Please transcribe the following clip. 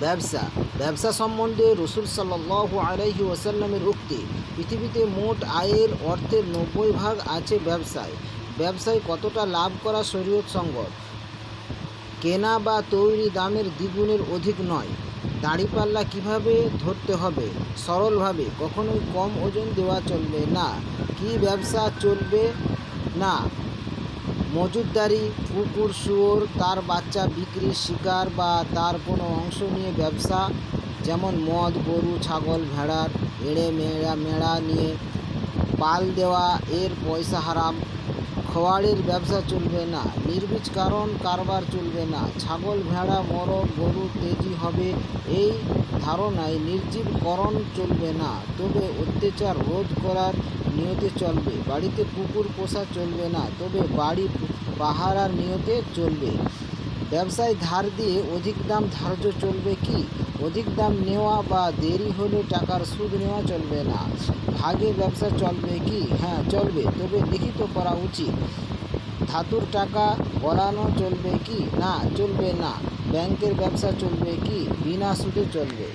ব্যবসা ব্যবসা সম্বন্ধে রসুল সাল্লাহ আলাইহি ওয়াসাল্লামের উক্তি, পৃথিবীতে মোট আয়ের অর্থের নব্বই ভাগ আছে ব্যবসায়। ব্যবসায় কতটা লাভ করা শরীয়ত সঙ্গত? কেনা বা তৈরি দামের দ্বিগুণের অধিক নয়। দাঁড়িপাল্লা কীভাবে ধরতে হবে? সরলভাবে কখনোই কম ওজন দেওয়া চলবে না। কি ব্যবসা চলবে না? মজুদদারি কুকুর শুয়োর, তার বাচ্চা বিক্রির শিকার বা তার কোনো অংশ নিয়ে ব্যবসা, যেমন মদ, গরু, ছাগল, ভেড়ার এড়ে মেড়া মেড়া নিয়ে পাল দেওয়া, এর পয়সা হারাম। খোয়াড়ের ব্যবসা চলবে না নির্বীজ কারণ কারবার চলবে না। ছাগল, ভেড়া, মরক, গরু, তেজি হবে এই ধারণায় নির্জীবকরণ চলবে না, তবে অত্যাচার রোধ করার নিয়তে চলবে। বাড়িতে পুকুর, পোষা চলবে না, তবে বাড়ি, পাহারার নিয়তে চলবে। ব্যবসায় ধার দিয়ে অধিক দাম ধার্য চলবে কি? অধিক দাম নেওয়া বা দেরি হলে টাকার সুদ নেওয়া চলবে না। ভাগে ব্যবসা চলবে কি? হ্যাঁ চলবে, তবে লিখিত করা উচিত। ধাতুর টাকা গড়ানো চলবে কি? না, চলবে না। ব্যাংকের ব্যবসা চলবে কি? বিনা সুদে চলবে।